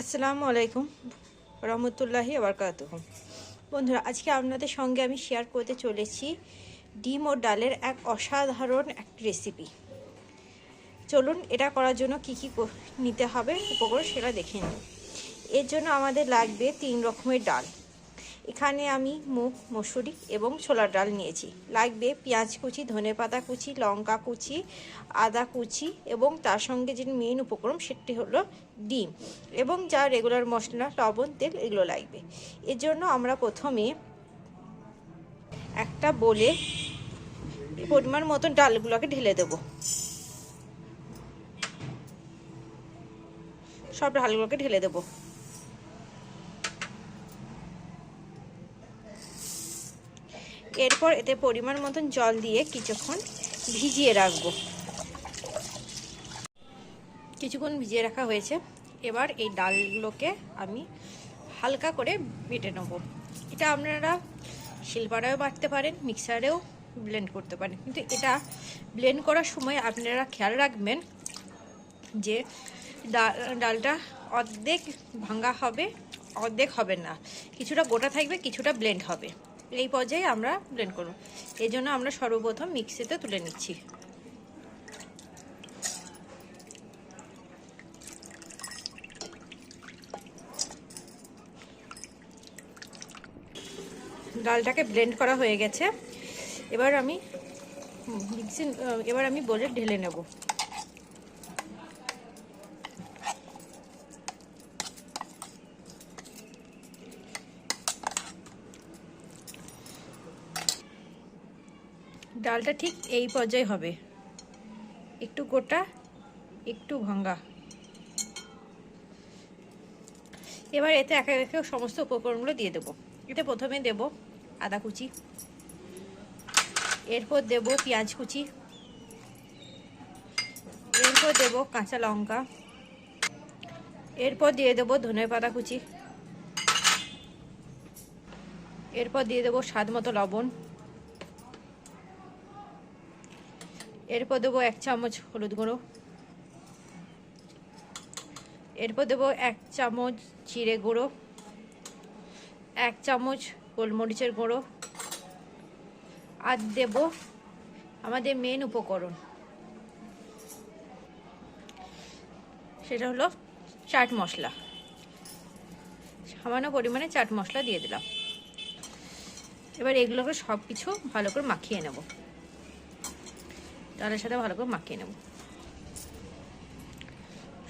আসসালামু আলাইকুম রহমতুল্লাহি আবরকাত বন্ধুরা, আজকে আপনাদের সঙ্গে আমি শেয়ার করতে চলেছি ডিম ও ডালের এক অসাধারণ এক রেসিপি চলুন, এটা করার জন্য কি কি নিতে হবে, উপকরণ সেটা দেখে নিন এর জন্য আমাদের লাগবে তিন রকমের ডাল। এখানে আমি মুগ, মসুরি এবং ছোলার ডাল নিয়েছি। লাগবে পেঁয়াজ কুচি, ধনে পাতা কুচি, লঙ্কা কুচি, আদা কুচি এবং তার সঙ্গে যে মেন উপকরণ সেটি হলো ডিম এবং যা রেগুলার মশলা, লবণ, তেল এগুলো লাগবে। এর জন্য আমরা প্রথমে একটা বলে পরিমাণ মতন ডালগুলোকে ঢেলে দেব। সব ডালগুলোকে ঢেলে দেবো। এরপর এতে পরিমাণ মতন জল দিয়ে কিছুক্ষণ ভিজিয়ে রাখব। কিছুক্ষণ ভিজিয়ে রাখা হয়েছে। এবার এই ডালগুলোকে আমি হালকা করে বেটে নেব। এটা আপনারা শিলপাড়ায়ও বাটতে পারেন, মিক্সারেও ব্লেন্ড করতে পারেন। কিন্তু এটা ব্লেন্ড করার সময় আপনারা খেয়াল রাখবেন যে ডালটা অর্ধেক ভাঙ্গা হবে, অর্ধেক হবে না। কিছুটা গোটা থাকবে, কিছুটা ব্লেন্ড হবে। এই পর্যায়ে আমরা ব্লেন্ড করব। এই জন্য আমরা সর্বপ্রথম মিক্সিতে তুলে নিচ্ছি। ডালটাকে ব্লেন্ড করা হয়ে গেছে। এবার আমি মিক্সি এবার আমি বলে ঢেলে নেব। ডালটা ঠিক এই পর্যায়ে হবে। একটু গোটা, একটু ভাঙ্গা এবার এতে একে একে সমস্ত উপকরণগুলো দিয়ে দেবো। এতে প্রথমে দেব আদা কুচি, এরপর দেব পেঁয়াজ কুচি, এরপর দেব কাঁচা লঙ্কা, এরপর দিয়ে দেবো ধনে পাতা কুচি, এরপর দিয়ে দেবো স্বাদ মতো লবণ। এরপর দেবো এক চামচ হলুদ গুঁড়ো। এরপর দেবো এক চামচ জিরে গুঁড়ো। এক চামচ গোলমরিচের গুঁড়ো। আর দেব আমাদের মেন উপকরণ। সেটা হলো চাট মশলা। সামান্য পরিমাণে চাট মশলা দিয়ে দিলাম। এবার এগুলোকে সব কিছু ভালো করে মাখিয়ে নেব। ডালের সাথে ভালো করে মাখিয়ে নেব।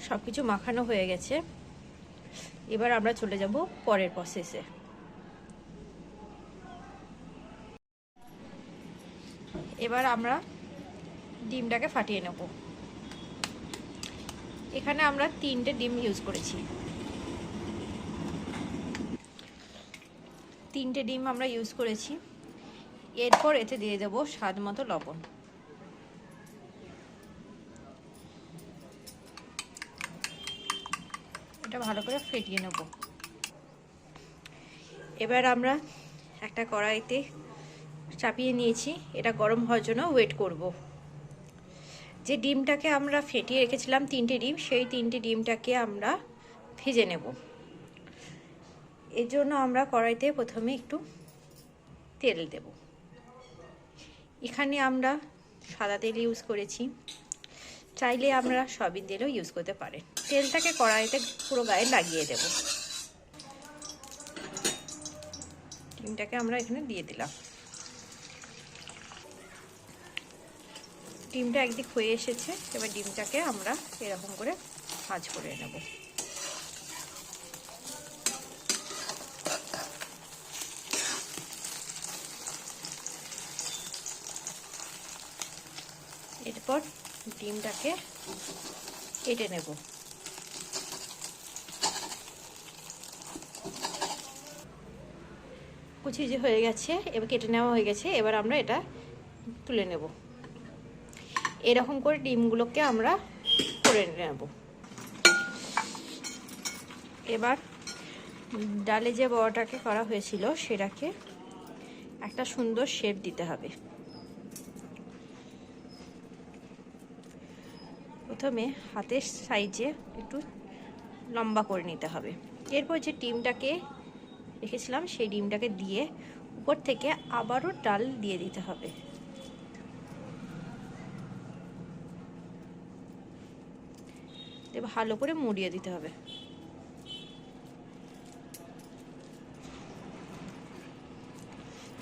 সব কিছু মাখানো হয়ে গেছে। এবার আমরা চলে যাব পরের প্রসেসে এবার আমরা ডিমটাকে ফাটিয়ে নেব। এখানে আমরা তিনটে ডিম ইউজ করেছি। তিনটে ডিম আমরা ইউজ করেছি। এরপর এতে দিয়ে দেবো স্বাদ মতো লবণ। এটা ভালো করে ফেটিয়ে নেব। এবার আমরা একটা কড়াইতে চাপিয়ে নিয়েছি, এটা গরম হওয়ার জন্য ওয়েট করব। যে ডিমটাকে আমরা ফেটিয়ে রেখেছিলাম, তিনটে ডিম, সেই তিনটে ডিমটাকে আমরা ভেজে নেব। এর জন্য আমরা কড়াইতে প্রথমে একটু তেল দেব। এখানে আমরা সাদা তেল ইউজ করেছি। চাইলে আমরা সয়াবিন তেলও ইউজ করতে পারেন। তেলটাকে কড়াইতে পুরো গায়ে লাগিয়ে দেব। ডিমটাকে আমরা এখানে দিয়ে দিলাম। ডিমটা একদিক হয়ে এসেছে, এবার ডিমটাকে আমরা এরকম করে ভাজ করে নেব। এরপর ডিমটাকে কেটে নেব। কুচি যে হয়ে গেছে, এবার কেটে নেওয়া হয়ে গেছে, এবার আমরা এটা তুলে নেব। এরকম করে ডিমগুলোকে আমরা করে নেব। এবার ডালে যে বড়াটাকে করা হয়েছিল, সেটাকে একটা সুন্দর শেপ দিতে হবে। প্রথমে হাতের সাইজে একটু লম্বা করে নিতে হবে। এরপর যে ডিমটাকে রেখেছিলাম, সেই ডিমটাকে দিয়ে উপর থেকে আবারও ডাল দিয়ে দিতে হবে। ভালো করে মুড়িয়ে দিতে হবে।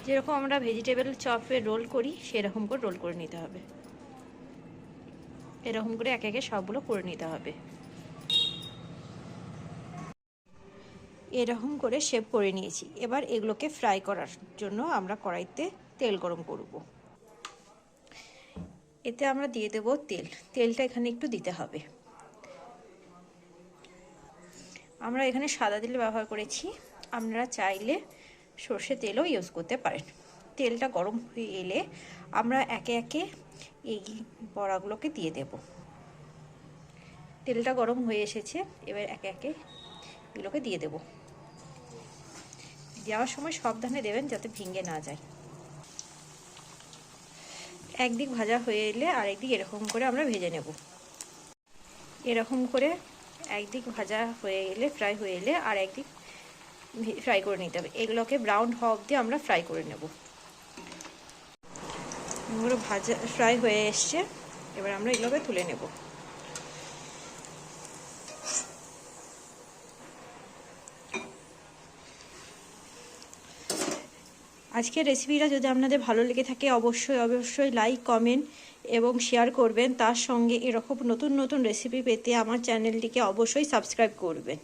যেরকম আমরা ভেজিটেবল চপে রোল করি, সেরকম করে রোল করে নিতে হবে। এরকম করে একে একে সবগুলো করে নিতে হবে। এরকম করে শেপ করে নিয়েছি। এবার এগুলোকে ফ্রাই করার জন্য আমরা কড়াইতে তেল গরম করব। এতে আমরা দিয়ে দেব তেল। তেলটা এখানে একটু দিতে হবে। আমরা এখানে সাদা তেল ব্যবহার করেছি। আপনারা চাইলে সর্ষে তেলও ইউজ করতে পারেন। তেলটা গরম হয়ে এলে আমরা একে একে এই বড়াগুলোকে দিয়ে দেব। তেলটা গরম হয়ে এসেছে। এবার একে একে এগুলোকে দিয়ে দেব। দেওয়ার সময় সাবধানে দেবেন যাতে ভেঙে না যায়। একদিক ভাজা হয়ে এলে আরেকদিক এরকম করে আমরা ভেজে নেব। এরকম করে একদিক ভাজা হয়ে এলে ফ্রাই হয়ে এলে আর একদিক ফ্রাই করে নিতে হবে। এগুলোকে ব্রাউন হওয়া অবধি আমরা ফ্রাই করে নেব। এগুলো ভাজা ফ্রাই হয়ে এসছে। এবার আমরা এগুলোকে তুলে নেব। আজকের রেসিপিটা যদি আপনাদের ভালো লেগে থাকে, অবশ্যই অবশ্যই লাইক কমেন্ট এবং শেয়ার করবেন। তার সঙ্গে এরকম নতুন নতুন রেসিপি পেতে আমার চ্যানেলটিকে অবশ্যই সাবস্ক্রাইব করবেন।